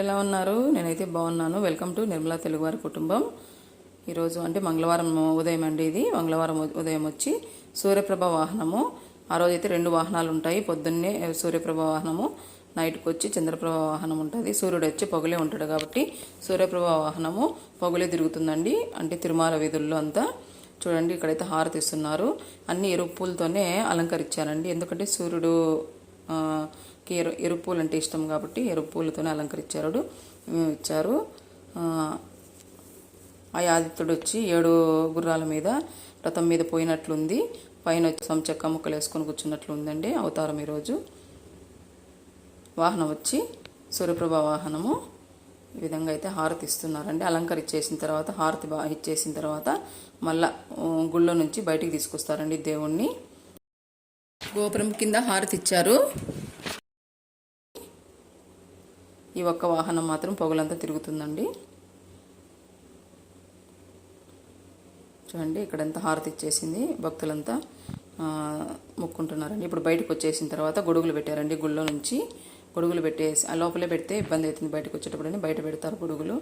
ఎలా ఉన్నారు? నేనైతే బాగున్నాను. వెల్కమ్ టు నిర్మలా తెలుగువారి కుటుంబం. ఈరోజు అంటే మంగళవారం ఉదయం అండి ఇది. మంగళవారం ఉదయం వచ్చి సూర్యప్రభ వాహనము. ఆ రోజు అయితే రెండు వాహనాలు ఉంటాయి. పొద్దున్నే సూర్యప్రభ వాహనము నైట్కి వచ్చి చంద్రప్రభ వాహనం ఉంటుంది. సూర్యుడు వచ్చి పొగలే ఉంటాడు కాబట్టి సూర్యప్రభ వాహనము పొగలే తిరుగుతుందండి. అంటే తిరుమల వీధుల్లో అంతా చూడండి ఇక్కడైతే హారతి ఇస్తున్నారు. అన్ని ఎరుపు పూలతోనే అలంకరించారండి. ఎందుకంటే సూర్యుడు ఆ, ఎరు ఎరుపు అంటే ఇష్టం కాబట్టి ఎరుపు పూలతోనే అలంకరించారు ఇచ్చారు. ఆ, ఆదిత్యుడు వచ్చి ఏడు గుర్రాల మీద రథం మీద పోయినట్లుంది. పైన వచ్చి ముక్కలు వేసుకొని కూర్చున్నట్లు ఉందండి అవతారం ఈరోజు. వాహనం వచ్చి సూర్యప్రభ వాహనము. ఈ విధంగా అయితే హారతి ఇస్తున్నారండి. అలంకరించేసిన తర్వాత హారతి బాగా ఇచ్చేసిన తర్వాత మళ్ళా గుళ్ళో నుంచి బయటికి తీసుకొస్తారండి దేవుణ్ణి. గోపురం కింద హారతి ఇచ్చారు. ఈ ఒక్క వాహనం మాత్రం పొగలంతా తిరుగుతుందండి. చూడండి ఇక్కడంతా హారతి ఇచ్చేసింది. భక్తులంతా మొక్కుంటున్నారండి. ఇప్పుడు బయటకు వచ్చేసిన తర్వాత గొడుగులు పెట్టారండి గుళ్ళో నుంచి. గొడుగులు పెట్టేసి ఆ లోపలే పెడితే ఇబ్బంది అవుతుంది బయటకు వచ్చేటప్పుడని బయట పెడతారు గొడుగులు.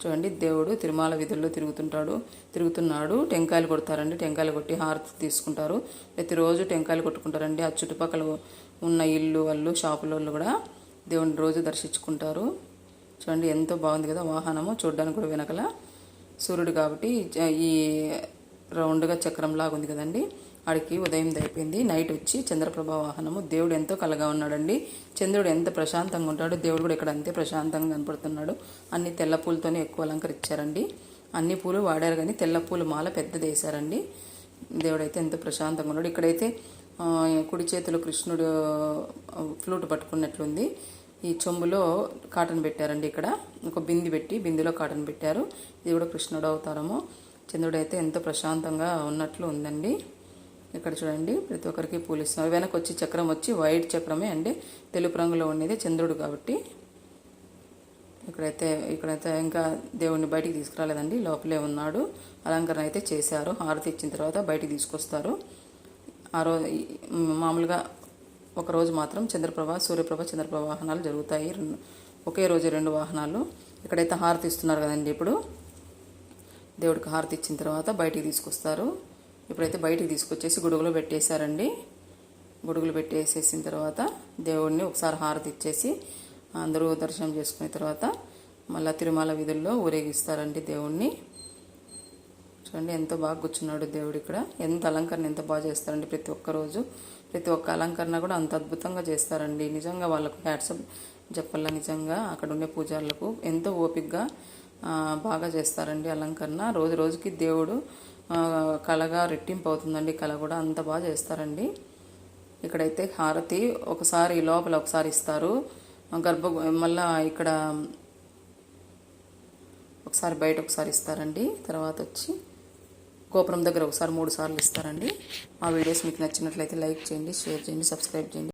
చూడండి దేవుడు తిరుమల వీధుల్లో తిరుగుతుంటాడు తిరుగుతున్నాడు. టెంకాయలు కొడతారండి. టెంకాయలు కొట్టి హారతి తీసుకుంటారు. ప్రతిరోజు టెంకాయలు కొట్టుకుంటారండి. ఆ చుట్టుపక్కల ఉన్న ఇల్లు వాళ్ళు షాపుల వాళ్ళు కూడా. దేవుడిని రోజు దర్శించుకుంటారు. చూడండి ఎంతో బాగుంది కదా వాహనము. చూడడానికి కూడా వెనకల సూర్యుడు కాబట్టి ఈ రౌండ్గా చక్రం లాగా ఉంది కదండి. ఆడికి ఉదయం అయిపోయింది. నైట్ వచ్చి చంద్రప్రభ వాహనము. దేవుడు ఎంతో కలగా ఉన్నాడండి. చంద్రుడు ఎంత ప్రశాంతంగా ఉంటాడు దేవుడు కూడా ఇక్కడ అంతే ప్రశాంతంగా కనపడుతున్నాడు. అన్ని తెల్ల పూలతోనే ఎక్కువ అలంకరించారండి. అన్ని పూలు వాడారు కానీ తెల్ల పూలు మాల పెద్దది వేశారండి దేవుడైతే ఎంతో ప్రశాంతంగా ఉన్నాడు. ఇక్కడైతే కుడి చేతిలో కృష్ణుడు ఫ్లూట్ పట్టుకున్నట్లుంది. ఈ చెంబులో కాటన్ పెట్టారండి ఇక్కడ. ఒక బింది పెట్టి బిందెలో కాటన్ పెట్టారు. ఇది కూడా కృష్ణుడు అవతారము. చంద్రుడు అయితే ఎంతో ప్రశాంతంగా ఉన్నట్లు ఉందండి. ఇక్కడ చూడండి ప్రతి ఒక్కరికి పూలు ఇస్తున్నారు వెనక వచ్చి చక్రం వచ్చి వైట్ చక్రమే అండి. తెలుపు రంగులో ఉండేది చంద్రుడు కాబట్టి. ఇక్కడైతే ఇక్కడైతే ఇంకా దేవుణ్ణి బయటికి తీసుకురాలేదండి. లోపలే ఉన్నాడు. అలంకరణ అయితే చేశారు. హారతి ఇచ్చిన తర్వాత బయటికి తీసుకొస్తారు. ఆ రోజు మామూలుగా ఒకరోజు మాత్రం చంద్రప్రభ సూర్యప్రభ చంద్రప్రభ వాహనాలు జరుగుతాయి. రెండు- ఒకే రోజు రెండు వాహనాలు. ఇక్కడైతే హారతి ఇస్తున్నారు కదండి ఇప్పుడు దేవుడికి హారతి ఇచ్చిన తర్వాత బయటికి తీసుకొస్తారు. ఇప్పుడైతే బయటికి తీసుకొచ్చేసి గొడుగులో పెట్టేశారండి గొడుగులు పెట్టేసేసిన తర్వాత దేవుడిని ఒకసారి హారతి ఇచ్చేసి అందరూ దర్శనం చేసుకున్న తర్వాత మళ్ళీ తిరుమల వీధుల్లో ఊరేగిస్తారండి దేవుణ్ణి. చూడండి ఎంతో బాగా కూర్చున్నాడు దేవుడు ఇక్కడ. ఎంత అలంకరణ ఎంత బాగా చేస్తారండి ప్రతి ఒక్క రోజు. ప్రతి ఒక్క అలంకరణ కూడా అంత అద్భుతంగా చేస్తారండి. నిజంగా వాళ్ళకు హ్యాట్సప్ చెప్పాల నిజంగా? అక్కడ ఉండే పూజారులకు ఎంతో ఓపికగా బాగా చేస్తారండి అలంకరణ. రోజు రోజుకి దేవుడు కళగా రెట్టింపు అవుతుందండి. కళ కూడా అంత బాగా చేస్తారండి. ఇక్కడైతే హారతి ఒకసారి లోపల ఒకసారి ఇస్తారు. గర్భ మళ్ళా ఇక్కడ ఒకసారి బయట ఒకసారి ఇస్తారండి. తర్వాత వచ్చి గోపురం దగ్గర ఒకసారి మూడు సార్లు ఇస్తారండి. ఆ వీడియోస్ మీకు నచ్చినట్లయితే లైక్ చేయండి షేర్ చేయండి సబ్స్క్రైబ్ చేయండి.